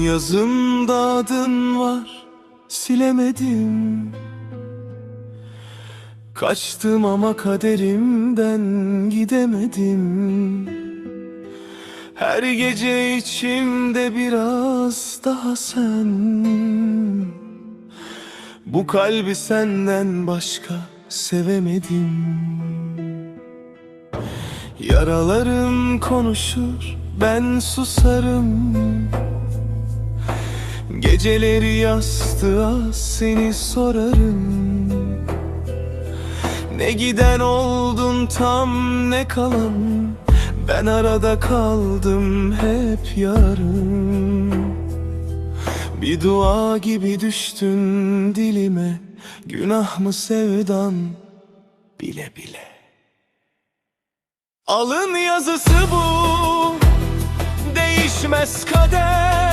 yazımda adın var silemedim. Kaçtım ama kaderimden gidemedim. Her gece içimde biraz daha sen. Bu kalbi senden başka sevemedim. Yaralarım konuşur ben susarım Geceleri yastığa seni sorarım. Ne giden oldun tam ne kalan? Ben arada kaldım hep yarım. Bir dua gibi düştün dilime Günah mı sevdan? Bile bile. Alın yazısı bu Değişmez kader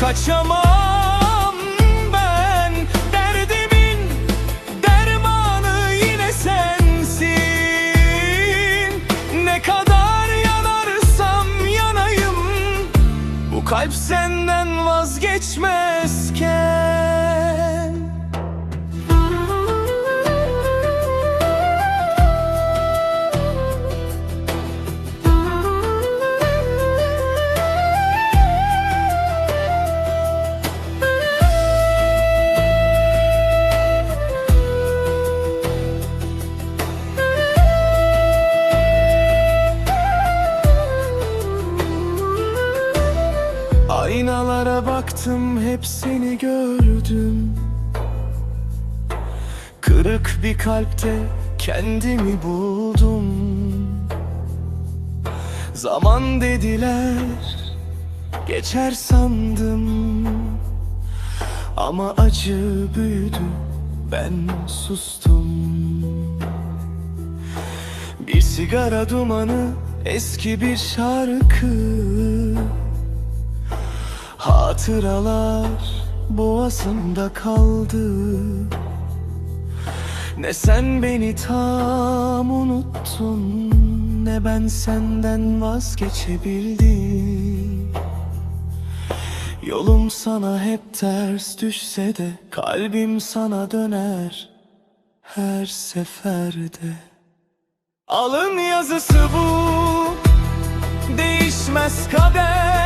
Kaçamam ben. Derdimin dermanı yine sensin. Ne kadar yanarsam yanayım. Bu kalp senden vazgeçmezken Baktım hep seni gördüm. Kırık bir kalpte kendimi buldum. Zaman dediler geçer sandım. Ama acı büyüdü ben sustum. Bir sigara dumanı eski bir şarkı Hatıralar boğazımda kaldı. Ne sen beni tam unuttun Ne ben senden vazgeçebildim. Yolum sana hep ters düşse de Kalbim sana döner her seferde. Alın yazısı bu Değişmez kader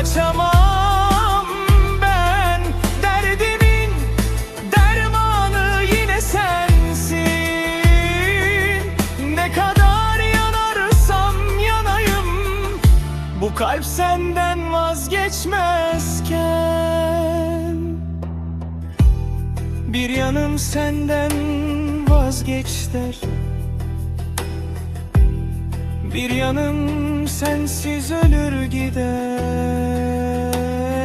Kaçamam ben. Derdimin dermanı yine sensin. Ne kadar yanarsam yanayım Bu kalp senden vazgeçmezken. Bir yanım senden vazgeç der bir yanım sensiz ölür gider.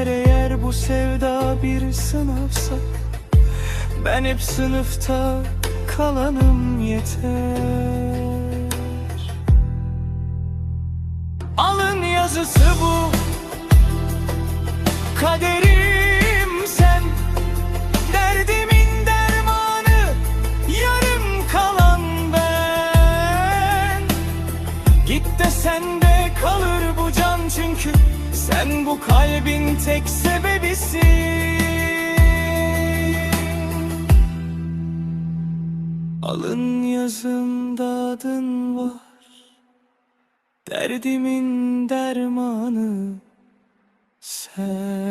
Eğer bu sevda bir sınavsa Ben hep sınıfta kalanım yeter. Alın yazısı bu Kaderim sende kalır bu can çünkü Sen bu kalbin tek sebebisin. Alın yazımda adın var Derdimin dermanı sen